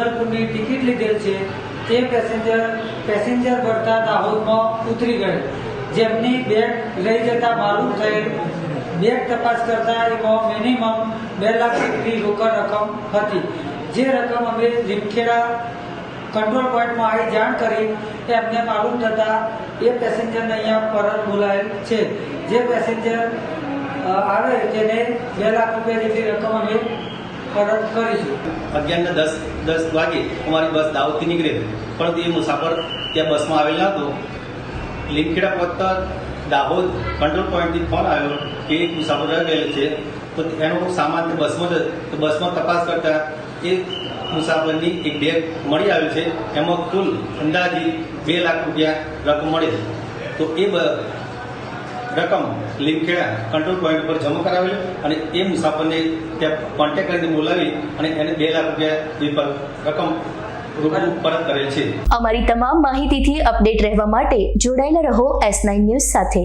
ઉદલપુરની ticket લીધેલ છે, તે પેસેન્જર પેસેન્જર ભરતા દાહોદમાં ઉતરી ગયેલ જેમની બેગ લઈ જતા માલુમ થયેલ. બેગ તપાસ કરતા એમાં મિનિમમ બે લાખ જેટલી રોકડ રકમ હતી. જે રકમ અમે લીમખેડા કંટ્રોલ પોઈન્ટમાં આવી જાણ કરી કે અમને માલુમ થતા એ પેસેન્જરને અહીંયા પરત બોલાયેલ છે. જે પેસેન્જર આવે તેને બે લાખ રૂપિયા જેટલી રકમ અમે પરત કરીશું. અગિયારને દસ દસ વાગે અમારી બસ દાહોદથી નીકળે. પરંતુ એ મુસાફર ત્યાં બસમાં આવેલ હતો. લીમખેડા પહોંચતા દાહોદ કંટ્રોલ પોઈન્ટથી ફોન આવ્યો કે એક મુસાફર રહી ગયેલ છે. તો એનો સામાન બસમાં જ તો બસમાં તપાસ કરતા એ મુસાફરની એક બેગ મળી આવ્યું છે. એમાં કુલ અંદાજી બે લાખ રૂપિયા રકમ મળે તો એ રકમ લીમખેડા કંટ્રોલ પોઈન્ટ પર જમા કરાવેલ અને એ મુસાફરને ત્યાં કોન્ટેક્ટ કરીને બોલાવી અને એને બે લાખ રૂપિયા રકમ પરત કરેલ છે. અમારી તમામ માહિતીથી અપડેટ રહેવા માટે જોડાયેલા રહો એસ નાઇન ન્યૂઝ સાથે.